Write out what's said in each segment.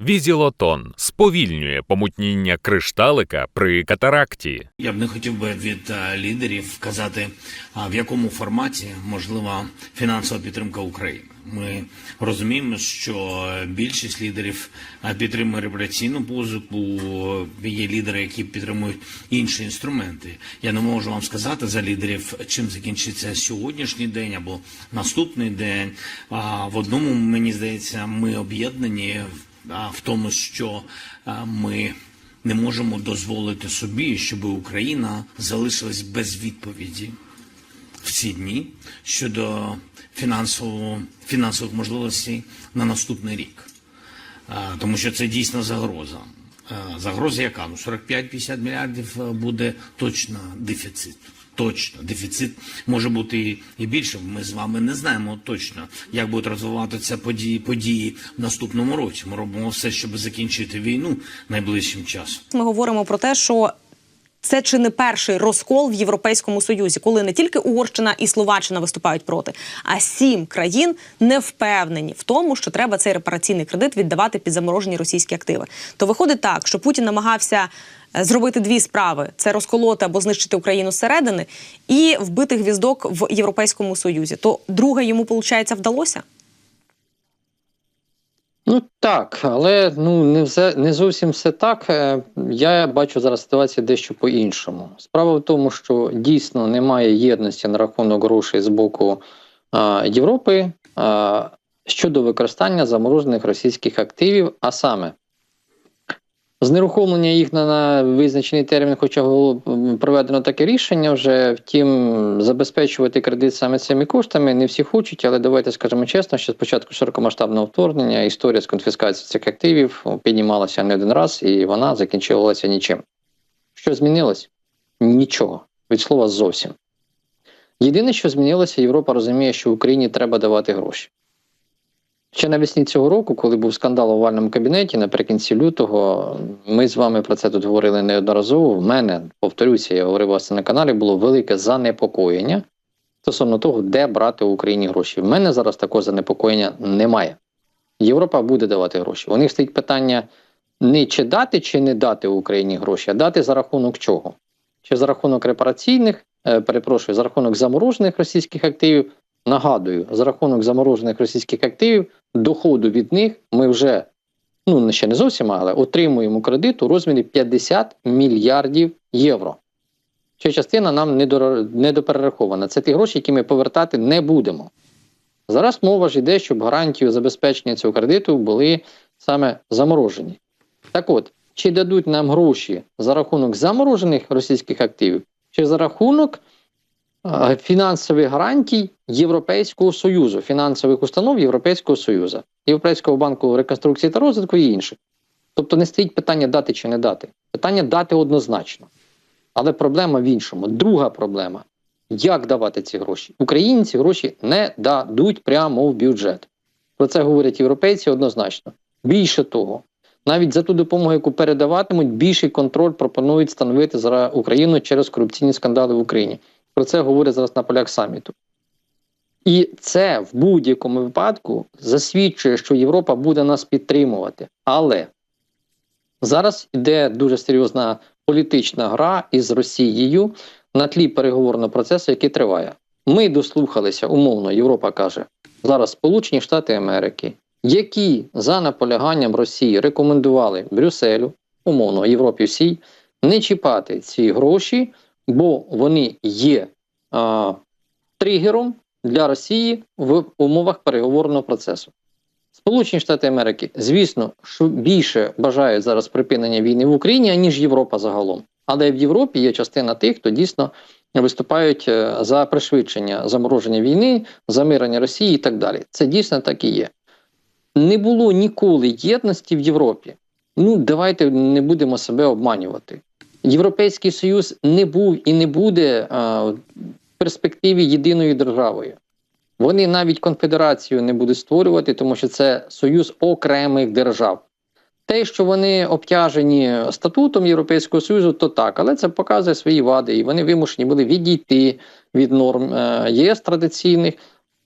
Візілотон сповільнює помутніння кришталика при катаракті. Я б не хотів би від е, лідерів казати, в якому форматі можлива фінансова підтримка України. Ми розуміємо, що більшість лідерів е, підтримує репараційну позику. Є лідери, які підтримують інші інструменти. Я не можу вам сказати за лідерів, чим закінчиться сьогоднішній день або наступний день. В одному мені здається, ми об'єднані а, в тому, що а, ми не можемо дозволити собі, щоб Україна залишилась без відповіді в ці дні щодо фінансового, фінансових можливостей на наступний рік. А, Тому що це дійсно загроза. А, Загроза яка? Ну, 45-50 мільярдів е, буде точно дефіцит. Точно, дефіцит може бути і- більше. Ми з вами не знаємо точно, як будуть розвиватися події, події в наступному році. Ми робимо все, щоб закінчити війну найближчим часом. Ми говоримо про те, що це чи не перший розкол в Європейському Союзі, коли не тільки Угорщина і Словаччина виступають проти, а сім країн не впевнені в тому, що треба цей репараційний кредит віддавати під заморожені російські активи. То виходить так, що Путін намагався е, зробити дві справи: це розколоти або знищити Україну зсередини і вбити гвіздок в Європейському Союзі. То друге йому, виходить, вдалося? Ну так, але ну не все не зовсім все так. Е, Я бачу зараз ситуацію дещо по-іншому. Справа в тому, що дійсно немає єдності на рахунок грошей з боку а, Європи а, щодо використання заморожених російських активів, а саме знерухомлення їх на, на визначений термін, хоча було проведено таке рішення вже. Втім, забезпечувати кредит саме цими коштами не всі хочуть, але давайте скажемо чесно, що спочатку широкомасштабного вторгнення історія з конфіскацією цих активів піднімалася не один раз, і вона закінчувалася нічим. Що змінилось? Нічого. Від слова зовсім. Єдине, що змінилося, Європа розуміє, що Україні треба давати гроші. Ще навесні цього року, коли був скандал у овальному кабінеті, наприкінці лютого, ми з вами про це тут говорили неодноразово. В мене, повторюся, я говорив вас на каналі, було велике занепокоєння стосовно того, де брати в Україні гроші. В мене зараз такого занепокоєння немає. Європа буде давати гроші. У них стоїть питання не чи дати, чи не дати Україні гроші, а дати за рахунок чого? Чи за рахунок репараційних, е, перепрошую, за рахунок заморожених російських активів. Нагадую, за рахунок заморожених російських активів, доходу від них ми вже ну ще не зовсім, але отримуємо кредит у розмірі 50 мільярдів євро. Ця частина нам недоперерахована. Це ті гроші, які ми повертати не будемо. Зараз мова ж йде, щоб гарантію забезпечення цього кредиту були саме заморожені. Так от, чи дадуть нам гроші за рахунок заморожених російських активів, чи за рахунок фінансових гарантій Європейського Союзу, фінансових установ Європейського Союзу, Європейського банку реконструкції та розвитку і інших. Тобто не стоїть питання дати чи не дати. Питання дати однозначно. Але проблема в іншому. Друга проблема як давати ці гроші? Україні ці гроші не дадуть прямо в бюджет. Про це говорять європейці однозначно. Більше того, навіть за ту допомогу, яку передаватимуть, більший контроль пропонують встановити за Україну через корупційні скандали в Україні. Про це говорять зараз на полях саміту. І це в будь-якому випадку засвідчує, що Європа буде нас підтримувати. Але зараз іде дуже серйозна політична гра із Росією на тлі переговорного процесу, який триває. Ми дослухалися, умовно, Європа каже, зараз Сполучені Штати Америки, які за наполяганням Росії рекомендували Брюсселю, умовно, Європі всій, не чіпати ці гроші, бо вони є а, тригером для Росії в умовах переговорного процесу. Сполучені Штати Америки, звісно, більше бажають зараз припинення війни в Україні, аніж Європа загалом. Але в Європі є частина тих, хто дійсно виступають е, за пришвидшення замороження війни, замирення Росії і так далі. Це дійсно так і є. Не було ніколи єдності в Європі. Ну, давайте не будемо себе обманювати. Європейський Союз не був і не буде а, в перспективі єдиною державою. Вони навіть конфедерацію не будуть створювати, тому що це союз окремих держав. Те, що вони обтяжені статутом Європейського Союзу, то так, але це показує свої вади, і вони вимушені були відійти від норм е, ЄС традиційних.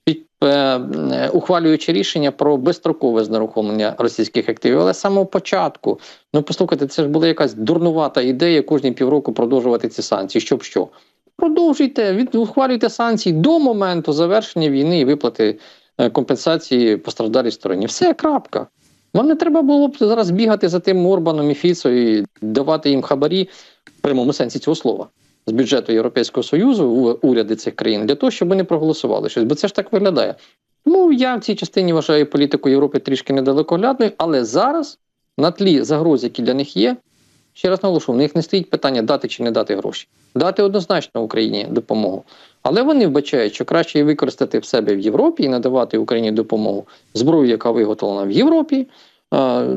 Під, е, е, ухвалюючи рішення про безстрокове знерухомлення російських активів. Але з самого початку, ну послухайте, це ж була якась дурнувата ідея кожні півроку продовжувати ці санкції. Щоб що? Продовжуйте, від, ухвалюйте санкції до моменту завершення війни і виплати е, компенсації постраждалій стороні. Все, крапка. Вам не треба було б зараз бігати за тим Орбаном і Фіцо і давати їм хабарі в прямому сенсі цього слова з бюджету Європейського Союзу уряди цих країн для того, щоб вони проголосували щось, бо це ж так виглядає. Тому я в цій частині вважаю політику Європи трішки недалекоглядною, але зараз на тлі загроз, які для них є, ще раз наголошу, в них не стоїть питання дати чи не дати гроші. Дати однозначно Україні допомогу. Але вони вбачають, що краще її використати в себе в Європі і надавати Україні допомогу зброю, яка виготовлена в Європі.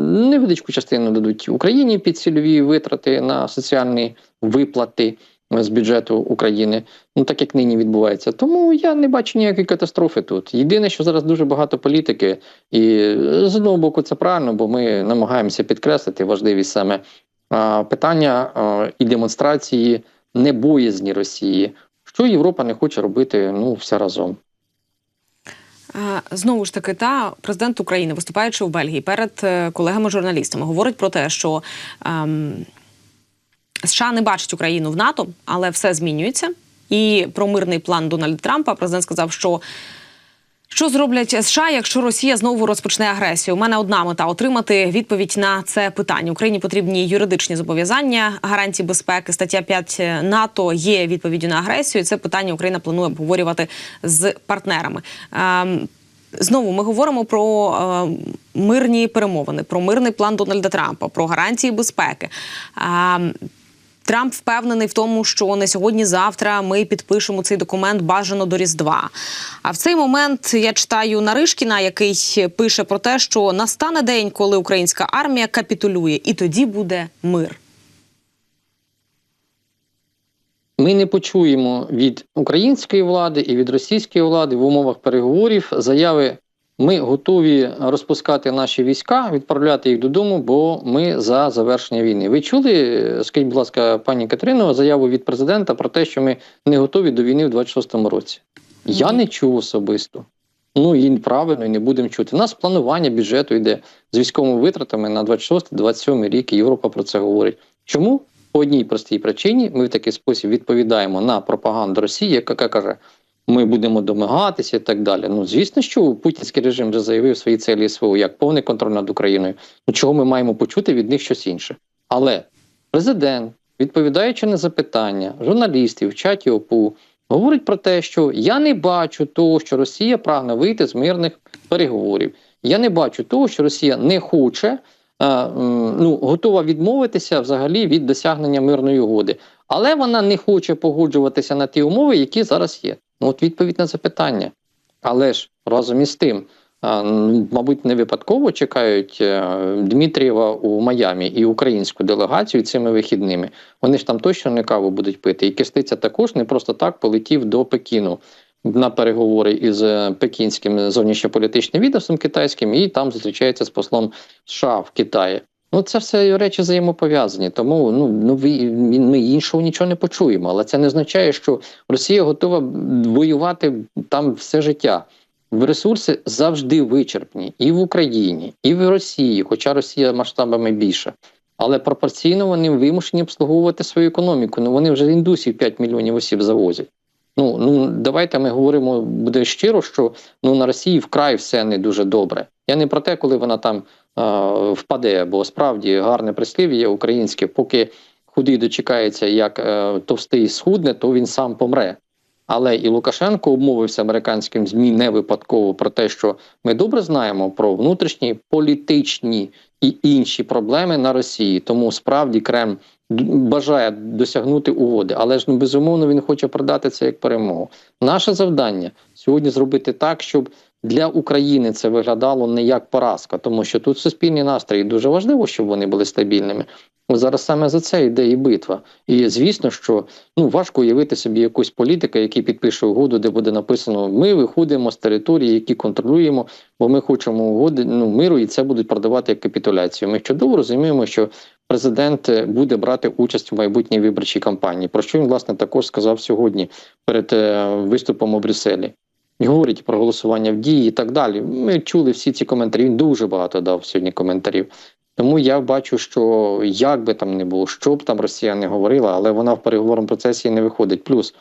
Невеличку частину дадуть Україні під цільові витрати на соціальні виплати з бюджету України, ну так як нині відбувається. Тому я не бачу ніякої катастрофи тут. Єдине, що зараз дуже багато політики, і е, з одного боку це правильно, бо ми намагаємося підкреслити важливість саме а, питання а, і демонстрації небоязні Росії, що Європа не хоче робити ну все разом. Е, Знову ж таки, та президент України, виступаючи в Бельгії перед е, колегами-журналістами, говорить про те, що ем, США не бачить Україну в НАТО, але все змінюється. І про мирний план Дональда Трампа президент сказав, що. Що зроблять США, якщо Росія знову розпочне агресію? У мене одна мета отримати відповідь на це питання. Україні потрібні юридичні зобов'язання, гарантії безпеки. Стаття 5 НАТО є відповіддю на агресію. і Це питання Україна планує обговорювати з партнерами. Ем, Знову ми говоримо про е, мирні перемовини, про мирний план Дональда Трампа, про гарантії безпеки. Трамп впевнений в тому, що не сьогодні-завтра ми підпишемо цей документ бажано до Різдва. А в цей момент я читаю Наришкіна, який пише про те, що настане день, коли українська армія капітулює, і тоді буде мир. Ми не почуємо від української влади і від російської влади в умовах переговорів заяви. Ми готові розпускати наші війська, відправляти їх додому, бо ми за завершення війни. Ви чули, скажіть, будь ласка, пані Катерино, заяву від президента про те, що ми не готові до війни в 26-му році? Я не чув особисто. Ну і правильно, і не будемо чути. У нас планування бюджету йде з військовими витратами на 26-27 рік. і Європа про це говорить. Чому? По одній простій причині ми в такий спосіб відповідаємо на пропаганду Росії, яка каже, ми будемо домагатися і так далі. Ну звісно, що путінський режим вже заявив свої цілі СВО як повний контроль над Україною. Ну чого ми маємо почути від них щось інше? Але президент, відповідаючи на запитання журналістів в чаті ОПУ, говорить про те, що я не бачу того, що Росія прагне вийти з мирних переговорів. Я не бачу того, що Росія не хоче. е, Ну, готова відмовитися взагалі від досягнення мирної угоди, але вона не хоче погоджуватися на ті умови, які зараз є. Ну, от відповідь на запитання. Але ж разом із тим, мабуть, не випадково чекають е, Дмитрієва у Майамі і українську делегацію цими вихідними. Вони ж там точно не каву будуть пити. І Кистиця також не просто так полетів до Пекіну на переговори із е, пекінським зовнішньополітичним відомством китайським, і там зустрічається з послом США в Китаї. Ну, це все речі взаємопов'язані, тому ну, ну ми іншого нічого не почуємо. Але це не означає, що Росія готова воювати там все життя. Ресурси завжди вичерпні і в Україні, і в Росії, хоча Росія масштабами більша. Але пропорційно вони вимушені обслуговувати свою економіку. Ну вони вже індусів 5 мільйонів осіб завозять. Ну ну давайте ми говоримо буде щиро, що ну на Росії вкрай все не дуже добре. Я не про те, коли вона там е, впаде, бо справді гарне прислів'я українське, поки худий дочекається, як е, товстий схудне, то він сам помре. Але і Лукашенко обмовився американським змі не випадково про те, що ми добре знаємо про внутрішні політичні і інші проблеми на Росії. Тому справді Кремль бажає досягнути угоди, але ж ну безумовно він хоче продати це як перемогу. Наше завдання сьогодні зробити так, щоб для України це виглядало не як поразка, тому що тут суспільні настрої дуже важливо, щоб вони були стабільними. Зараз саме за це йде і битва. І звісно, що ну важко уявити собі якусь політика, який підпише угоду, де буде написано: ми виходимо з території, які контролюємо, бо ми хочемо угоди ну, миру, і це будуть продавати як капітуляцію. Ми чудово розуміємо, що президент е, буде брати участь в майбутній виборчій кампанії. Про що він власне також сказав сьогодні перед е, виступом у Брюсселі. Говорить про голосування в дії і так далі. Ми чули всі ці коментарі. Він дуже багато дав сьогодні коментарів. Тому я бачу, що як би там не було, що б там Росія не говорила, але вона в переговорному процесі не виходить. Плюс,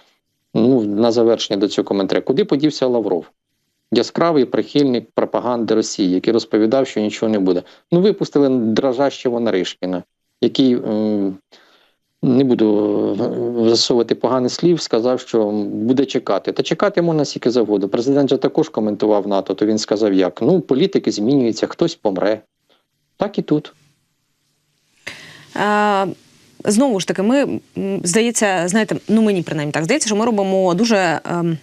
ну на завершення до цього коментаря, куди подівся Лавров? Яскравий прихильник пропаганди Росії, який розповідав, що нічого не буде. Ну, випустили дрожащого Наришкіна, який не буду е, засовувати поганих слів, сказав, що буде чекати. Та чекати можна скільки завгодно. Президент же також коментував НАТО, то він сказав, як ну політики змінюються, хтось помре. Так і тут. Е, Знову ж таки, ми здається, знаєте, ну мені принаймні так здається, що ми робимо дуже. ем,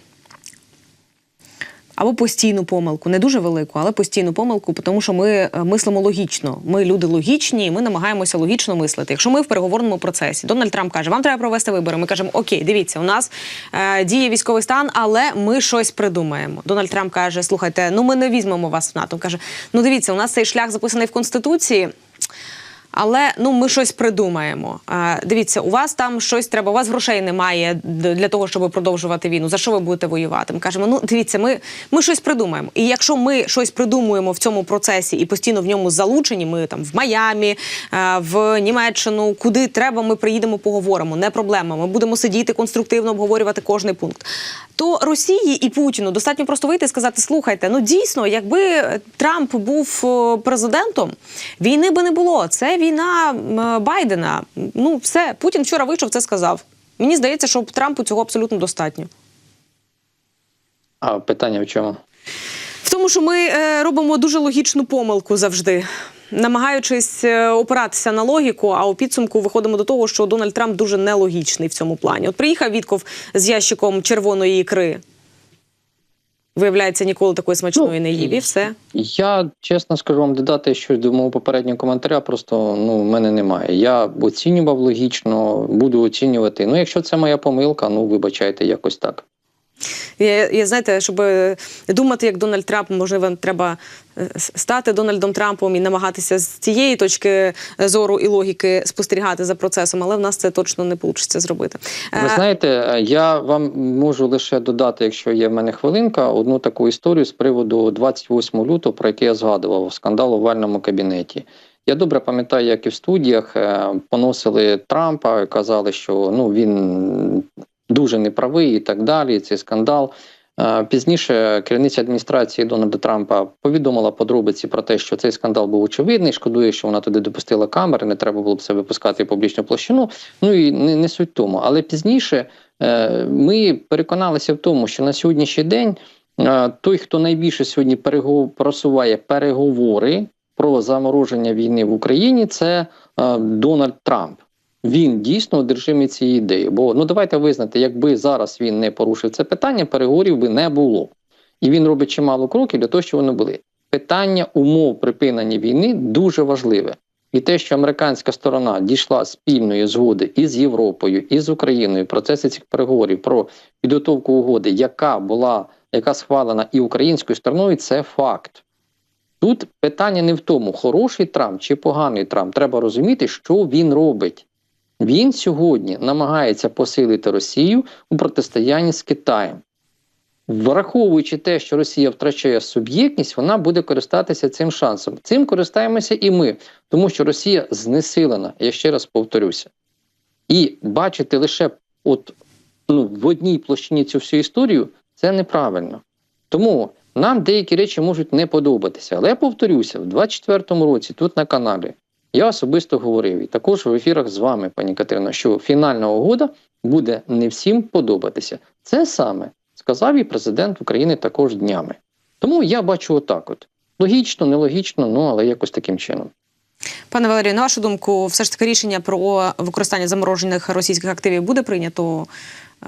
або постійну помилку, не дуже велику, але постійну помилку, тому що ми е, мислимо логічно. Ми люди логічні, ми намагаємося логічно мислити. Якщо ми в переговорному процесі, Дональд Трамп каже, вам треба провести вибори. Ми кажемо, окей, дивіться, у нас е, діє військовий стан, але ми щось придумаємо. Дональд Трамп каже: слухайте, ну ми не візьмемо вас в НАТО. Каже, ну дивіться, у нас цей шлях записаний в конституції. Але ну ми щось придумаємо. А, дивіться, у вас там щось треба. У вас грошей немає для того, щоб продовжувати війну. За що ви будете воювати? Ми кажемо, ну дивіться, ми, ми щось придумаємо. І якщо ми щось придумуємо в цьому процесі і постійно в ньому залучені, ми там в Майамі, е, в Німеччину, куди треба, ми приїдемо, поговоримо. Не проблема. Ми будемо сидіти конструктивно обговорювати кожний пункт. То Росії і Путіну достатньо просто вийти і сказати: слухайте, ну дійсно, якби Трамп був президентом, війни би не було. Це війна Байдена. Ну, все, Путін вчора вийшов, це сказав. Мені здається, що Трампу цього абсолютно достатньо. А питання в чому? В тому, що ми е, робимо дуже логічну помилку завжди, намагаючись е, опиратися на логіку, а у підсумку виходимо до того, що Дональд Трамп дуже нелогічний в цьому плані. От приїхав Вітков з ящиком червоної ікри. Виявляється, ніколи такої смачної не їв, і все. Я чесно скажу вам додати щось до мого попереднього коментаря. Просто ну в мене немає. Я оцінював логічно, буду оцінювати. Ну, якщо це моя помилка, ну вибачайте, якось так. Я, я знаєте, щоб е, думати як Дональд Трамп, можливо, треба е, стати Дональдом Трампом і намагатися з цієї точки зору і логіки спостерігати за процесом, але в нас це точно не вийде зробити. Ви Е, знаєте, я вам можу лише додати, якщо є в мене хвилинка, одну таку історію з приводу 28 лютого, про який я згадував, скандал у овальному кабінеті. Я добре пам'ятаю, як і в студіях е, поносили Трампа, казали, що ну він дуже неправий і так далі. Цей скандал. Е, Пізніше керівниця адміністрації Дональда Трампа повідомила подробиці про те, що цей скандал був очевидний. Шкодує, що вона туди допустила камери, не треба було б це випускати в публічну площину. Ну і не, не суть тому. Але пізніше е, ми переконалися в тому, що на сьогоднішній день е, той, хто найбільше сьогодні просуває переговори про замороження війни в Україні, це Дональд Трамп. Він дійсно одержимий цієї ідеї. Бо ну давайте визнати, якби зараз він не порушив це питання, переговорів би не було. І він робить чимало кроків для того, щоб вони були. Питання умов припинення війни дуже важливе. І те, що американська сторона дійшла спільної згоди із Європою, і з Україною в процесі цих переговорів про підготовку угоди, яка була яка схвалена і українською стороною, це факт. Тут питання не в тому, хороший Трамп чи поганий Трамп. Треба розуміти, що він робить. Він сьогодні намагається посилити Росію у протистоянні з Китаєм. Враховуючи те, що Росія втрачає суб'єктність, вона буде користатися цим шансом. Цим користаємося і ми, тому що Росія знесилена, я ще раз повторюся. І бачити лише от, ну, в одній площині цю всю історію це неправильно. Тому нам деякі речі можуть не подобатися. Але я повторюся, в 24-му році тут на каналі я особисто говорив, і також в ефірах з вами, пані Катерино, що фінальна угода буде не всім подобатися. Це саме сказав і президент України також днями. Тому я бачу отак: от логічно, нелогічно, ну але якось таким чином. Пане Валерію, на вашу думку, все ж таки рішення про використання заморожених російських активів буде прийнято е,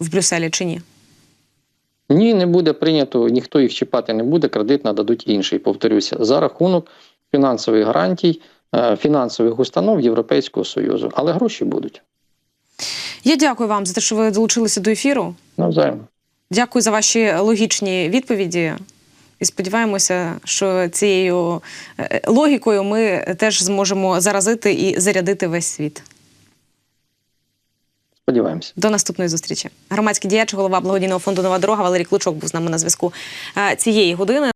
в Брюсселі чи ні? Ні, не буде прийнято, ніхто їх чіпати не буде, кредит нададуть інший. Повторюся, за рахунок фінансових гарантій, е, фінансових установ Європейського Союзу. Але гроші будуть. Я дякую вам за те, що ви долучилися до ефіру. Навзаєм. Дякую за ваші логічні відповіді. І сподіваємося, що цією е, логікою ми теж зможемо заразити і зарядити весь світ. Сподіваємося. До наступної зустрічі. Громадський діяч, голова благодійного фонду Нова дорога Валерій Клучок був з нами на зв'язку е, цієї години.